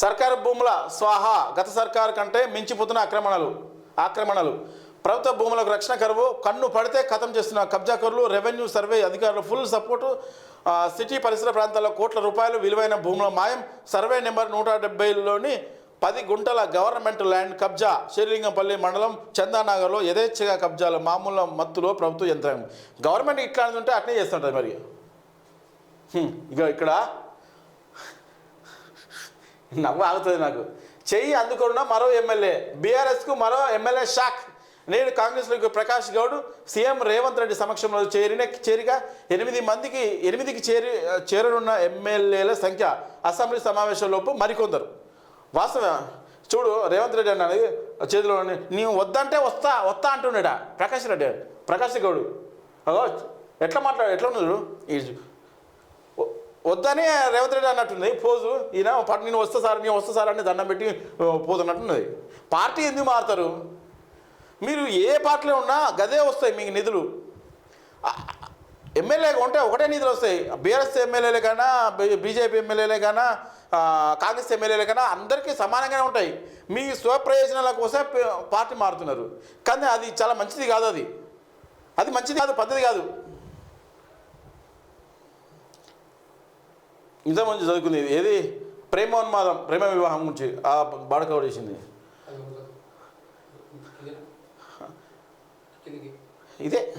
సర్కారు భూముల స్వాహా గత సర్కారు కంటే మించిపోతున్న ఆక్రమణలు ఆక్రమణలు. ప్రభుత్వ భూములకు రక్షణ కరువు కన్ను పడితే ఖతం చేస్తున్న కబ్జాకరులు రెవెన్యూ సర్వే అధికారులు ఫుల్ సపోర్టు. సిటీ పరిసర ప్రాంతాల్లో కోట్ల రూపాయలు విలువైన భూముల మాయం. సర్వే నెంబర్ నూట డెబ్బైలోని పది గుంటల గవర్నమెంట్ ల్యాండ్ కబ్జా. శ్రీలింగంపల్లి మండలం చందానగర్లో యథేచ్ఛగా కబ్జాలు మామూలు మత్తులో ప్రభుత్వ యంత్రాంగం. గవర్నమెంట్ ఇట్లా ఉంటే అట్నే చేస్తుంటుంది మరి. ఇక ఇక్కడ నవ్వు ఆగుతుంది నాకు. చెయ్యి అందుకున్న మరో ఎమ్మెల్యే. బీఆర్ఎస్కు మరో ఎమ్మెల్యే షాక్. నేడు కాంగ్రెస్లోకి ప్రకాష్ గౌడ్ సీఎం రేవంత్ రెడ్డి సమక్షంలో చేరిన చేరిక ఎనిమిది మందికి ఎనిమిదికి చేరి చేరనున్న ఎమ్మెల్యేల సంఖ్య అసెంబ్లీ సమావేశంలోపు మరికొందరు. వాస్తవ చూడు రేవంత్ రెడ్డి అన్నది చేతిలో నీవు వద్దంటే వస్తా వస్తా అంటున్నాడా ప్రకాష్ రెడ్డి. ప్రకాష్ గౌడ్. ఎట్లా మాట్లాడు ఎట్లా ఉన్నాడు? వద్దని రేవంత్ రెడ్డి అన్నట్టుంది. పోజు ఈయన పట్టు నేను వస్తా సార్ నేను వస్తా సార్ అని దండం పెట్టి పోతున్నట్టున్నది పార్టీ ఎందుకు మారుతారు? మీరు ఏ పార్టీలో ఉన్నా గదే వస్తాయి మీకు నిధులు. ఎమ్మెల్యేగా ఉంటే ఒకటే నిధులు వస్తాయి. బీఆర్ఎస్ ఎమ్మెల్యేలే కన్నా బీజేపీ ఎమ్మెల్యేలే కన్నా కాంగ్రెస్ ఎమ్మెల్యేలే కన్నా అందరికీ సమానంగానే ఉంటాయి. మీ స్వప్రయోజనాల కోసం పార్టీ మారుతున్నారు. కానీ అది చాలా మంచిది కాదు అది. అది మంచిది కాదు పద్ధతి కాదు. ఇంత మంచి ఇది. ఏది? ప్రేమోన్మాదం ప్రేమ వివాహం గురించి. ఆ బాడక చేసింది. ఇదే.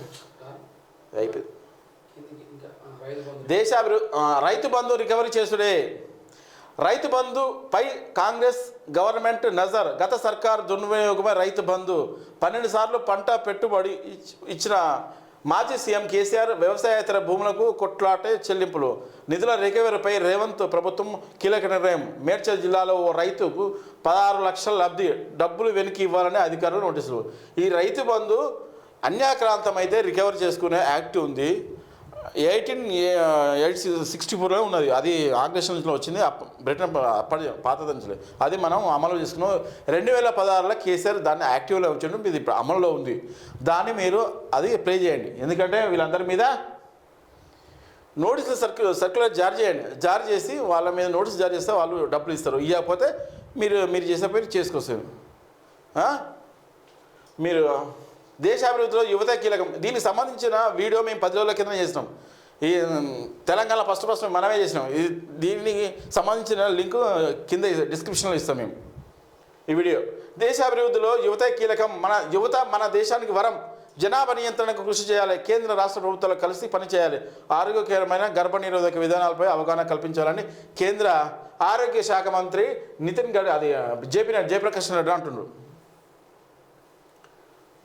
అయిపోయింది. దేశాభివృద్ధి రైతు బంధు రికవరీ చేసుడే. రైతు బంధు రికవరీ కాంగ్రెస్ గవర్నమెంట్ నజర్. గత సర్కార్ దుర్వినియోగమై రైతు బంధు. పన్నెండు సార్లు పంట పెట్టుబడి ఇచ్చిన మాజీ సీఎం కేసీఆర్ వ్యవసాయేతర భూములకు కొట్లాటే చెల్లింపులు. నిధుల రికవరీపై రేవంత్ ప్రభుత్వం కీలక నిర్ణయం. మేడ్చల్ జిల్లాలో ఓ రైతుకు పదహారు లక్షల లబ్ధి డబ్బులు వెనక్కి ఇవ్వాలని అధికారులు నోటీసులు. ఈ రైతు బంధు అన్యాక్రాంతం అయితే రికవరీ చేసుకునే యాక్ట్ ఉంది. ఎయిటీన్ ఎయిట్ సిక్స్టీ ఫోర్లో ఉన్నది. అది ఆంగ్లేషన్లో వచ్చింది. బ్రిటన్ అప్పటి అప్పటి పాతదంచులే. అది మనం అమలు చేసుకున్నాం. రెండు వేల పదహారులో కేసీఆర్ దాన్ని యాక్టివ్లో ఉంచడం. ఇది ఇప్పుడు అమలులో ఉంది. దాన్ని మీరు అది ప్లే చేయండి. ఎందుకంటే వీళ్ళందరి మీద నోటీసులు సర్క్యు సర్క్యులర్ జారీ చేయండి. జారీ చేసి వాళ్ళ మీద నోటీస్ జారీ చేస్తే వాళ్ళు డబ్బులు ఇస్తారు. ఇవ్వకపోతే మీరు మీరు చేసే పని చేసుకోవచ్చు మీరు దేశాభివృద్ధిలో యువత కీలకం. దీనికి సంబంధించిన వీడియో మేము పది రోజుల కింద చేసినాం. ఈ తెలంగాణ ఫస్ట్ ఫస్ట్ మనమే చేసినాం. ఇది దీనికి సంబంధించిన లింక్ కింద డిస్క్రిప్షన్లో ఇస్తాం మేము. ఈ వీడియో. దేశాభివృద్ధిలో యువత కీలకం. మన యువత మన దేశానికి వరం. జనాభా నియంత్రణకు కృషి చేయాలి. కేంద్ర రాష్ట్ర ప్రభుత్వాలు కలిసి పనిచేయాలి ఆరోగ్యకరమైన గర్భ నిరోధక విధానాలపై అవగాహన కల్పించాలని కేంద్ర ఆరోగ్య శాఖ మంత్రి నితిన్ గడ్ అది జేపీ జయప్రకాష్ రెడ్డి అంటున్నారు